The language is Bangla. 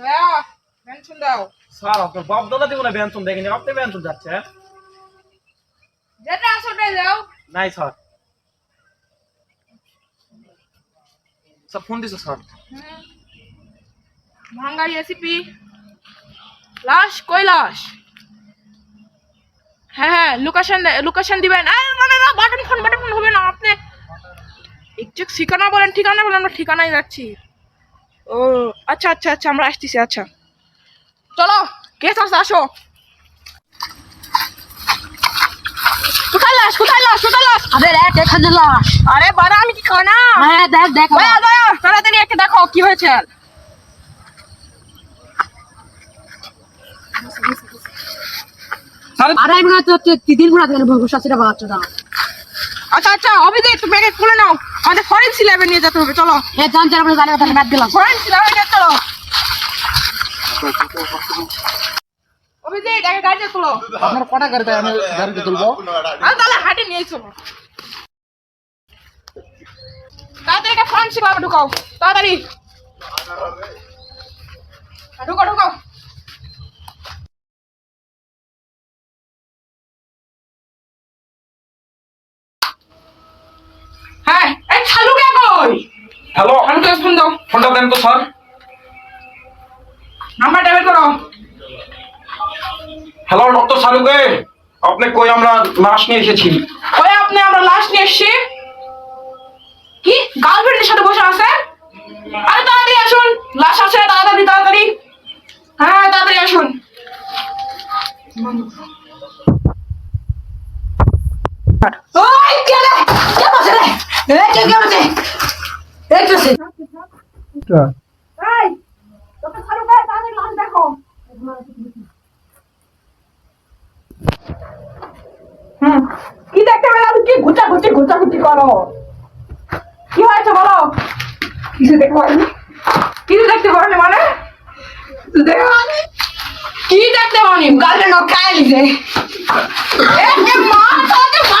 দয়া পেনশন দাও। স্যার আপনার বাপ দাদা জীবনে বেঞ্চন দেখেনি আপনি বেঞ্চন যাচ্ছেন যেটা আছে ওটাই নাই স্যার। স্যার ফোন দিছে স্যার। হুম। রেসিপি লাশ কই লাশ? হ্যাঁ হ্যাঁ লোকেশন লোকেশন দিবেন। আর মানে না বাটন ফোন বাটন ফোন হবে না আপনি একটু ঠিকানা বলেন ঠিকানা বলেন আমরা ঠিকানায় যাচ্ছি। ও আচ্ছা আচ্ছা আচ্ছা আমরা আসতেছি আচ্ছা। চলো গেস্ট হাউস আসো। কোথায় লাশ কোথায় লাশ কোথায় লাশ? আবে দেখ এখানে লাশ। আরে বাড়া আমি কি খানা হ্যাঁ দেখ দেখ। দয়া দয়া তাড়াতাড়ি একে দেখো কি হয়েছে? তো তিন বাচ্চা দাও আচ্ছা আচ্ছা অভিজিৎ তুমি একে খুলে নাও। আমাদের ফরেন্সি ল্যাবে নিয়ে যেতে হবে চলো। এ জানতে আমরা জানি তাহলে বাদ দিলাম। ফরেন্সি ল্যাবে নিয়ে চলো। অভিজিৎ একে গাড়িতে তুলো। আপনার কটা গাড়িতে আমি গাড়িতে তুলবো। আর তাহলে হাঁটে নিয়ে চলো। তাড়াতাড়ি একে ফরেন্সি ল্যাবে ঢুকাও। তাড়াতাড়ি। ঢুকো ঢুকো দেন তো স্যার? নাম্বারটা বের করো। হ্যালো ডক্টর সালুকে আপনি কই আমরা লাশ নিয়ে এসেছি? কই আপনি? আমরা লাশ নিয়ে এসেছি। কি? গার্লফ্রেন্ডের সাথে বসে আছে? আরে তাড়াতাড়ি আসুন। লাশ আছে তাড়াতাড়ি তাড়াতাড়ি। হ্যাঁ তাড়াতাড়ি আসুন। ওই কে রে? কে বসে রে? এ কে কে বসে? এই তো হুম, কি দেখতে পেলে তুমি? কি ঘুচা ঘুচি ঘুচা ঘুচি করো? কি হয়েছে বলো? কিছু দেখতে পারিনি কিছু দেখতে পারিনি মানে? কি দেখতে পারিনি গার্লফ্রেন্ড ও খাই তোকে মা।